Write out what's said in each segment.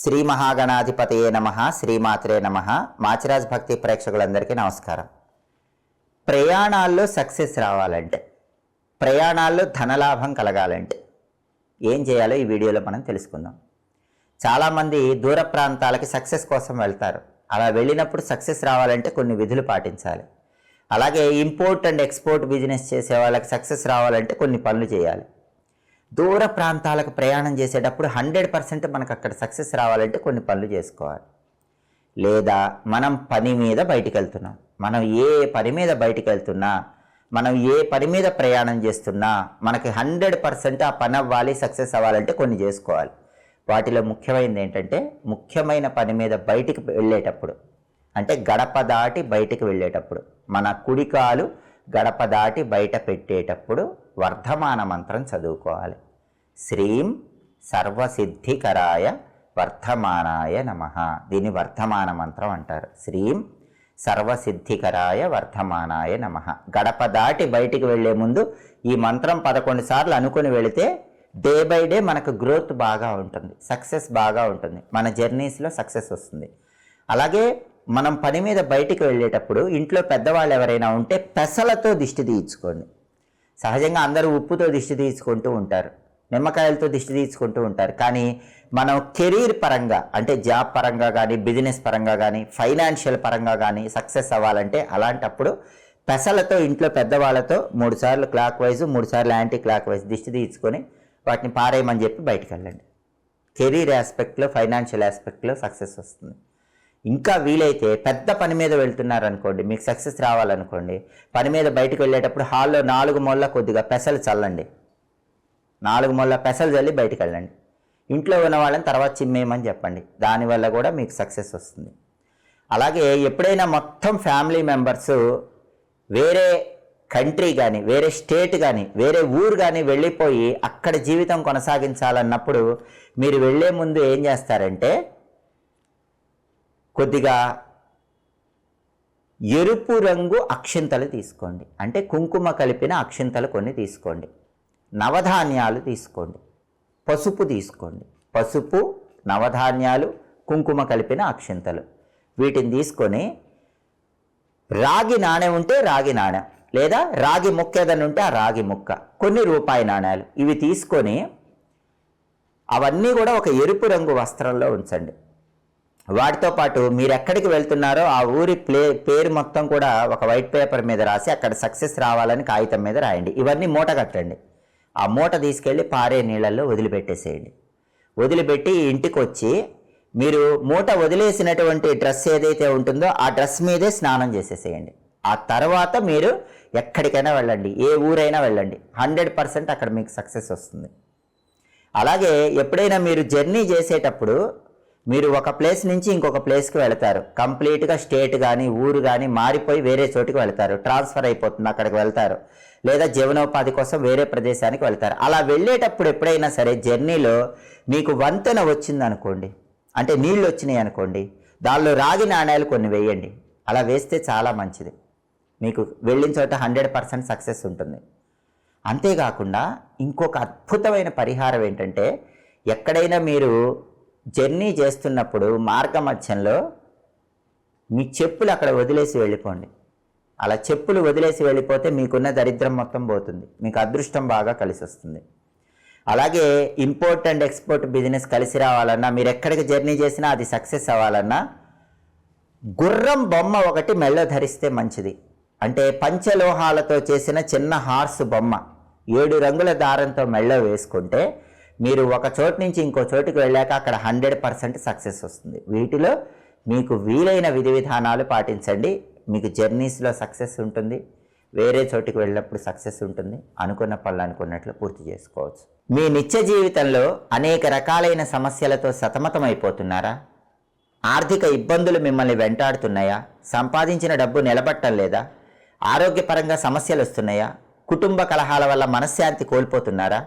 శ్రీ మహాగణాధిపతయే నమ శ్రీమాత్రే నమ. మాచిరాజ్ భక్తి ప్రేక్షకులందరికీ నమస్కారం. ప్రయాణాల్లో సక్సెస్ రావాలంటే ప్రయాణాల్లో ధనలాభం కలగాలంటే ఏం చేయాలో ఈ వీడియోలో మనం తెలుసుకుందాం. చాలామంది దూర ప్రాంతాలకి సక్సెస్ కోసం వెళ్తారు. అలా వెళ్ళినప్పుడు సక్సెస్ రావాలంటే కొన్ని విధులు పాటించాలి. అలాగే ఇంపోర్ట్ అండ్ ఎక్స్పోర్ట్ బిజినెస్ చేసే వాళ్ళకి సక్సెస్ రావాలంటే కొన్ని పనులు చేయాలి. దూర ప్రాంతాలకు ప్రయాణం చేసేటప్పుడు హండ్రెడ్ పర్సెంట్ మనకు అక్కడ సక్సెస్ రావాలంటే కొన్ని పనులు చేసుకోవాలి. లేదా మనం పని మీద బయటికి వెళ్తున్నాం మనం ఏ పని మీద బయటికి వెళ్తున్నా మనం ఏ పని మీద ప్రయాణం చేస్తున్నా మనకి హండ్రెడ్ పర్సెంట్ ఆ పని అవ్వాలి సక్సెస్ అవ్వాలంటే కొన్ని చేసుకోవాలి. వాటిలో ముఖ్యమైనది ఏంటంటే ముఖ్యమైన పని మీద బయటికి వెళ్ళేటప్పుడు అంటే గడప దాటి బయటికి వెళ్ళేటప్పుడు మన కుడికాలు గడప దాటి బయట పెట్టేటప్పుడు వర్ధమాన మంత్రం చదువుకోవాలి. శ్రీం సర్వసిద్ధికరాయ వర్ధమానాయ నమ. దీన్ని వర్ధమాన మంత్రం అంటారు. శ్రీం సర్వసిద్ధికరాయ వర్ధమానాయ నమ. గడప దాటి బయటికి వెళ్ళే ముందు ఈ మంత్రం పదకొండు సార్లు అనుకుని వెళితే డే బై డే మనకు గ్రోత్ బాగా ఉంటుంది. సక్సెస్ బాగా ఉంటుంది. మన జర్నీస్లో సక్సెస్ వస్తుంది. అలాగే మనం పని మీద బయటికి వెళ్ళేటప్పుడు ఇంట్లో పెద్దవాళ్ళు ఎవరైనా ఉంటే పెసలతో దిష్టి తీయించుకోండి. సహజంగా అందరూ ఉప్పుతో దిష్టి తీయించుకుంటూ ఉంటారు. నిమ్మకాయలతో దిష్టి తీసుకుంటూ ఉంటారు. కానీ మనం కెరీర్ పరంగా అంటే జాబ్ పరంగా కానీ బిజినెస్ పరంగా కానీ ఫైనాన్షియల్ పరంగా కానీ సక్సెస్ అవ్వాలంటే అలాంటప్పుడు పెసలతో ఇంట్లో పెద్దవాళ్ళతో మూడు సార్లు క్లాక్ వైజ్ మూడు సార్లు యాంటీ క్లాక్ వైజ్ దిష్టి తీసుకొని వాటిని పారేయమని చెప్పి బయటకు వెళ్ళండి. కెరీర్ ఆస్పెక్ట్లో ఫైనాన్షియల్ ఆస్పెక్ట్లో సక్సెస్ వస్తుంది. ఇంకా వీలైతే పెద్ద పని మీద వెళ్తున్నారు అనుకోండి మీకు సక్సెస్ రావాలనుకోండి పని మీద బయటకు వెళ్ళేటప్పుడు హాల్లో నాలుగు మొల్ల కొద్దిగా పెసలు చల్లండి. నాలుగు మొల్ల పెసలు చల్లి బయటకు వెళ్ళండి. ఇంట్లో ఉన్న వాళ్ళని తర్వాత చిమ్మేయమని చెప్పండి. దానివల్ల కూడా మీకు సక్సెస్ వస్తుంది. అలాగే ఎప్పుడైనా మొత్తం ఫ్యామిలీ మెంబర్స్ వేరే కంట్రీ కానీ వేరే స్టేట్ కానీ వేరే ఊరు కానీ వెళ్ళిపోయి అక్కడ జీవితం కొనసాగించాలన్నప్పుడు మీరు వెళ్ళే ముందు ఏం చేస్తారంటే కొద్దిగా ఎరుపు రంగు అక్షింతలు తీసుకోండి. అంటే కుంకుమ కలిపిన అక్షింతలు కొన్ని తీసుకోండి. నవధాన్యాలు తీసుకోండి. పసుపు తీసుకోండి. పసుపు నవధాన్యాలు కుంకుమ కలిపిన అక్షింతలు. వీటిని తీసుకొని రాగి నాణెం ఉంటే రాగి నాణెం లేదా రాగి ముక్క ఏదైనా ఉంటే ఆ రాగి ముక్క. కొన్ని రూపాయి నాణ్యాలు. ఇవి తీసుకొని అవన్నీ కూడా ఒక ఎరుపు రంగు వస్త్రంలో ఉంచండి. వాటితో పాటు మీరు ఎక్కడికి వెళ్తున్నారో ఆ ఊరి ప్లే పేరు మొత్తం కూడా ఒక వైట్ పేపర్ మీద రాసి అక్కడ సక్సెస్ రావాలని కాగితం మీద రాయండి. ఇవన్నీ మూట కట్టండి. ఆ మూట తీసుకెళ్ళి పారే నీళ్ళల్లో వదిలిపెట్టేసేయండి. వదిలిపెట్టి ఇంటికి వచ్చి మీరు మూట వదిలేసినటువంటి డ్రెస్ ఏదైతే ఉంటుందో ఆ డ్రెస్ మీదే స్నానం చేసేసేయండి. ఆ తర్వాత మీరు ఎక్కడికైనా వెళ్ళండి. ఏ ఊరైనా వెళ్ళండి. హండ్రెడ్ పర్సెంట్ అక్కడ మీకు సక్సెస్ వస్తుంది. అలాగే ఎప్పుడైనా మీరు జర్నీ చేసేటప్పుడు మీరు ఒక ప్లేస్ నుంచి ఇంకొక ప్లేస్కి వెళతారు. కంప్లీట్గా స్టేట్ కానీ ఊరు కానీ మారిపోయి వేరే చోటుకి వెళ్తారు. ట్రాన్స్ఫర్ అయిపోతుంది అక్కడికి వెళ్తారు. లేదా జీవనోపాధి కోసం వేరే ప్రదేశానికి వెళ్తారు. అలా వెళ్ళేటప్పుడు ఎప్పుడైనా సరే జర్నీలో మీకు వంతెన వచ్చిందనుకోండి. అంటే నీళ్ళు వచ్చినాయి అనుకోండి. దానిలో రాగి నాణ్యాలు కొన్ని వేయండి. అలా వేస్తే చాలా మంచిది. మీకు వెళ్ళిన చోట హండ్రెడ్ పర్సెంట్ సక్సెస్ ఉంటుంది. అంతేకాకుండా ఇంకొక అద్భుతమైన పరిహారం ఏంటంటే ఎక్కడైనా మీరు జర్నీ చేస్తున్నప్పుడు మార్గ మధ్యంలో మీ చెప్పులు అక్కడ వదిలేసి వెళ్ళిపోండి. అలా చెప్పులు వదిలేసి వెళ్ళిపోతే మీకున్న దరిద్రం మొత్తం పోతుంది. మీకు అదృష్టం బాగా కలిసి వస్తుంది అలాగే ఇంపోర్ట్ అండ్ ఎక్స్పోర్ట్ బిజినెస్ కలిసి రావాలన్నా మీరు ఎక్కడికి జర్నీ చేసినా అది సక్సెస్ అవ్వాలన్నా గుర్రం బొమ్మ ఒకటి మెల్ల ధరిస్తే మంచిది. అంటే పంచలోహాలతో చేసిన చిన్న హార్స్ బొమ్మ. ఏడు రంగుల దారంతో మెళ్ళ వేసుకుంటే మీరు ఒక చోటు నుంచి ఇంకో చోటుకి వెళ్ళాక అక్కడ హండ్రెడ్ పర్సెంట్ సక్సెస్ వస్తుంది. వీటిలో మీకు వీలైన విధి విధానాలు పాటించండి. మీకు జర్నీస్లో సక్సెస్ ఉంటుంది. వేరే చోటికి వెళ్ళినప్పుడు సక్సెస్ ఉంటుంది. అనుకున్న పనులు అనుకున్నట్లు పూర్తి చేసుకోవచ్చు. మీ నిత్య జీవితంలో అనేక రకాలైన సమస్యలతో సతమతమైపోతున్నారా? ఆర్థిక ఇబ్బందులు మిమ్మల్ని వెంటాడుతున్నాయా? సంపాదించిన డబ్బు నిలబట్టం లేదా? ఆరోగ్యపరంగా సమస్యలు వస్తున్నాయా? కుటుంబ కలహాల వల్ల మనశ్శాంతి కోల్పోతున్నారా?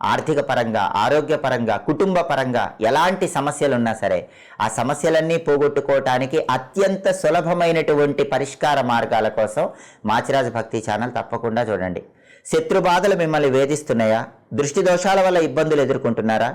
ఆర్థిక పరంగా ఆరోగ్యపరంగా కుటుంబ పరంగా ఎలాంటి సమస్యలు ఉన్నా సరే ఆ సమస్యలన్నీ పోగొట్టుకోవటానికి అత్యంత సులభమైనటువంటి పరిష్కార మార్గాల కోసం మాచిరాజు భక్తి ఛానల్ తప్పకుండా చూడండి. శత్రు బాధలు మిమ్మల్ని వేధిస్తున్నాయా? దృష్టి దోషాల వల్ల ఇబ్బందులు ఎదుర్కొంటున్నారా?